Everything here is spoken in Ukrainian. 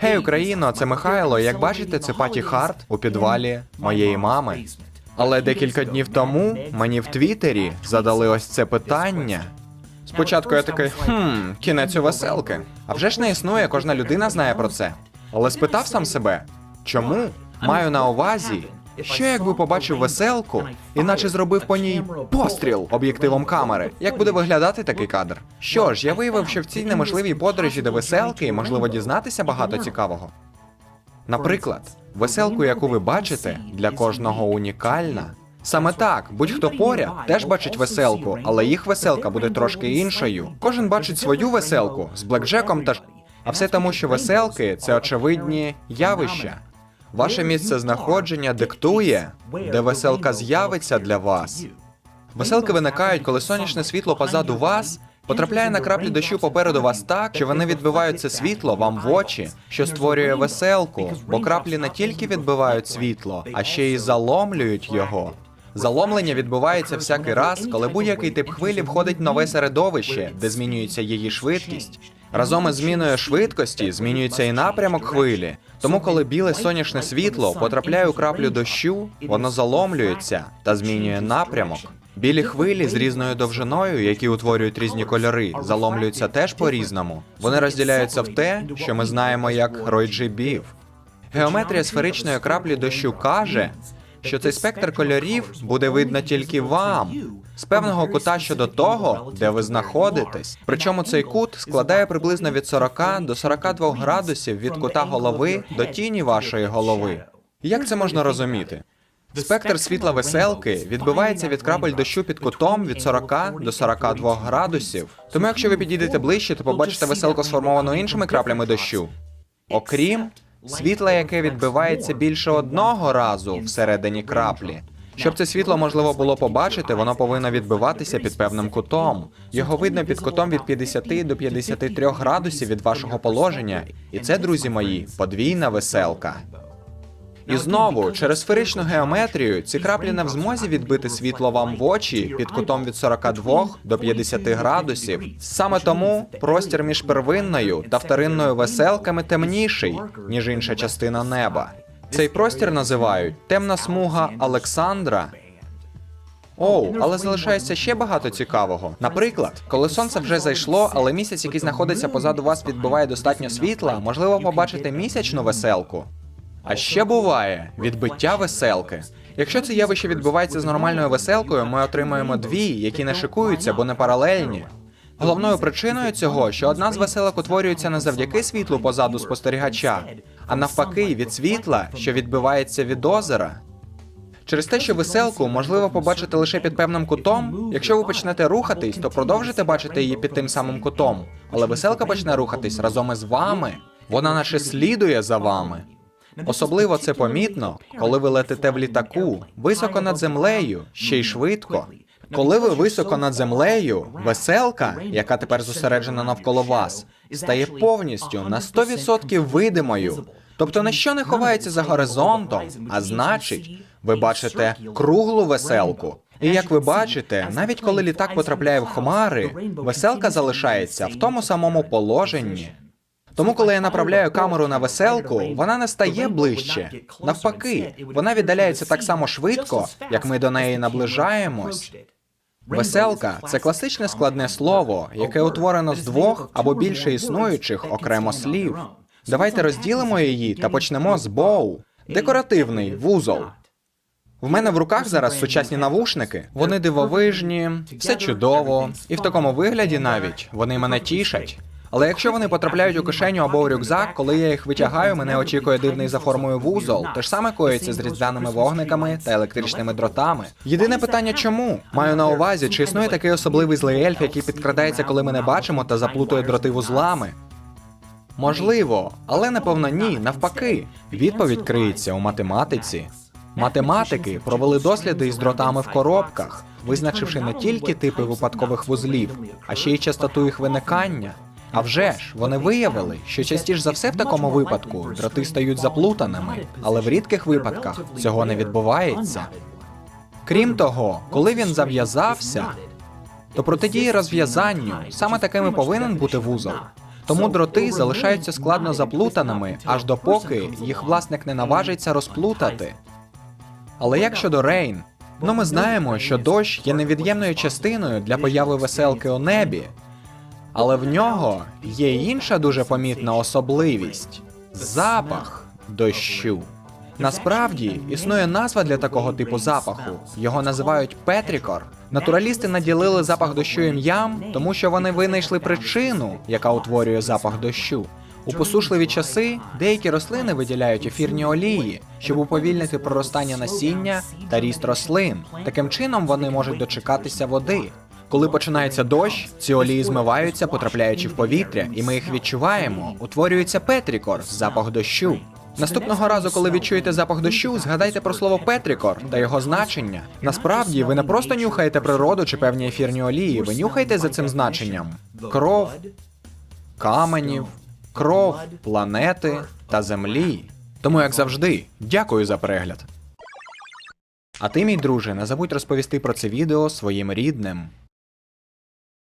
Гей, Україно, це Михайло. Як бачите, це Паті Харт у підвалі моєї мами. Але декілька днів тому мені в Твіттері задали ось це питання. Спочатку я такий, хм, кінець у веселки. А вже ж не існує, кожна людина знає про це. Але спитав сам себе, чому? Маю на увазі, що якби побачив веселку, іначе зробив по ній постріл об'єктивом камери. Як буде виглядати такий кадр? Що ж, я виявив, що в цій неможливій подорожі до веселки можливо дізнатися багато цікавого. Наприклад, веселку, яку ви бачите, для кожного унікальна. Саме так, будь-хто поряд теж бачить веселку, але їх веселка буде трошки іншою. Кожен бачить свою веселку з блекджеком та ш- а все тому, що веселки це очевидні явища. Ваше місце знаходження диктує, де веселка з'явиться для вас. Веселки виникають, коли сонячне світло позаду вас потрапляє на краплі дощу попереду вас так, що вони відбивають це світло вам в очі, що створює веселку, бо краплі не тільки відбивають світло, а ще й заломлюють його. Заломлення відбувається всякий раз, коли будь-який тип хвилі входить в нове середовище, де змінюється її швидкість. Разом із зміною швидкості змінюється і напрямок хвилі. Тому, коли біле сонячне світло потрапляє у краплю дощу, воно заломлюється та змінює напрямок. Білі хвилі з різною довжиною, які утворюють різні кольори, заломлюються теж по-різному. Вони розділяються в те, що ми знаємо як ройджибів. Геометрія сферичної краплі дощу каже, що цей спектр кольорів буде видно тільки вам з певного кута щодо того, де ви знаходитесь. Причому цей кут складає приблизно від 40 до 42 градусів від кута голови до тіні вашої голови. Як це можна розуміти? Спектр світла веселки відбивається від крапель дощу під кутом від 40 до 42 градусів. Тому якщо ви підійдете ближче, то побачите веселку сформовану іншими краплями дощу. Окрім світла, яке відбивається більше одного разу всередині краплі. Щоб це світло можливо було побачити, воно повинно відбиватися під певним кутом. Його видно під кутом від 50 до 53 градусів від вашого положення. І це, друзі мої, подвійна веселка. І знову, через сферичну геометрію, ці краплі не в змозі відбити світло вам в очі під кутом від 42 до 50 градусів. Саме тому простір між первинною та вторинною веселками темніший, ніж інша частина неба. Цей простір називають темна смуга Олександра. Оу, але залишається ще багато цікавого. Наприклад, коли сонце вже зайшло, але місяць, який знаходиться позаду вас, відбиває достатньо світла, можливо побачити місячну веселку. А ще буває відбиття веселки. Якщо це явище відбувається з нормальною веселкою, ми отримуємо дві, які не шикуються, бо не паралельні. Головною причиною цього, що одна з веселок утворюється не завдяки світлу позаду спостерігача, а навпаки від світла, що відбивається від озера. Через те, що веселку можливо побачити лише під певним кутом. Якщо ви почнете рухатись, то продовжите бачити її під тим самим кутом. Але веселка почне рухатись разом із вами. Вона наче слідує за вами. Особливо це помітно, коли ви летите в літаку високо над землею, ще й швидко. Коли ви високо над землею, веселка, яка тепер зосереджена навколо вас, стає повністю на 100% видимою. Тобто ніщо не ховається за горизонтом, а значить, ви бачите круглу веселку. І як ви бачите, навіть коли літак потрапляє в хмари, веселка залишається в тому самому положенні. Тому, коли я направляю камеру на веселку, вона не стає ближче. Навпаки, вона віддаляється так само швидко, як ми до неї наближаємось. Веселка це класичне складне слово, яке утворено з двох або більше існуючих окремо слів. Давайте розділимо її та почнемо з боу. Декоративний вузол. В мене в руках зараз сучасні навушники. Вони дивовижні, все чудово, і в такому вигляді навіть вони мене тішать. Але якщо вони потрапляють у кишеню або у рюкзак, коли я їх витягаю, мене очікує дивний за формою вузол. Те ж саме коїться з різдвяними вогниками та електричними дротами. Єдине питання, чому маю на увазі, чи існує такий особливий злий ельф, який підкрадається, коли ми не бачимо, та заплутує дроти вузлами. Можливо, але напевно ні, навпаки. Відповідь криється у математиці. Математики провели досліди із дротами в коробках, визначивши не тільки типи випадкових вузлів, а ще й частоту їх виникання. А вже ж вони виявили, що частіше за все в такому випадку дроти стають заплутаними, але в рідких випадках цього не відбувається. Крім того, коли він зав'язався, то протидії розв'язанню саме таким повинен бути вузол. Тому дроти залишаються складно заплутаними, аж допоки їх власник не наважиться розплутати. Але як щодо Рейн? Ну ми знаємо, що дощ є невід'ємною частиною для появи веселки у небі. Але в нього є інша дуже помітна особливість запах дощу. Насправді існує назва для такого типу запаху. Його називають петрікор. Натуралісти наділили запах дощу ім'ям, тому що вони винайшли причину, яка утворює запах дощу. У посушливі часи деякі рослини виділяють ефірні олії, щоб уповільнити проростання насіння та ріст рослин. Таким чином вони можуть дочекатися води. Коли починається дощ, ці олії змиваються, потрапляючи в повітря, і ми їх відчуваємо. Утворюється петрікор, запах дощу. Наступного разу, коли відчуєте запах дощу, згадайте про слово петрікор та його значення. Насправді, ви не просто нюхаєте природу чи певні ефірні олії, ви нюхаєте за цим значенням кров, каменів, кров, планети та землі. Тому, як завжди, дякую за перегляд. А ти, мій друже, не забудь розповісти про це відео своїм рідним.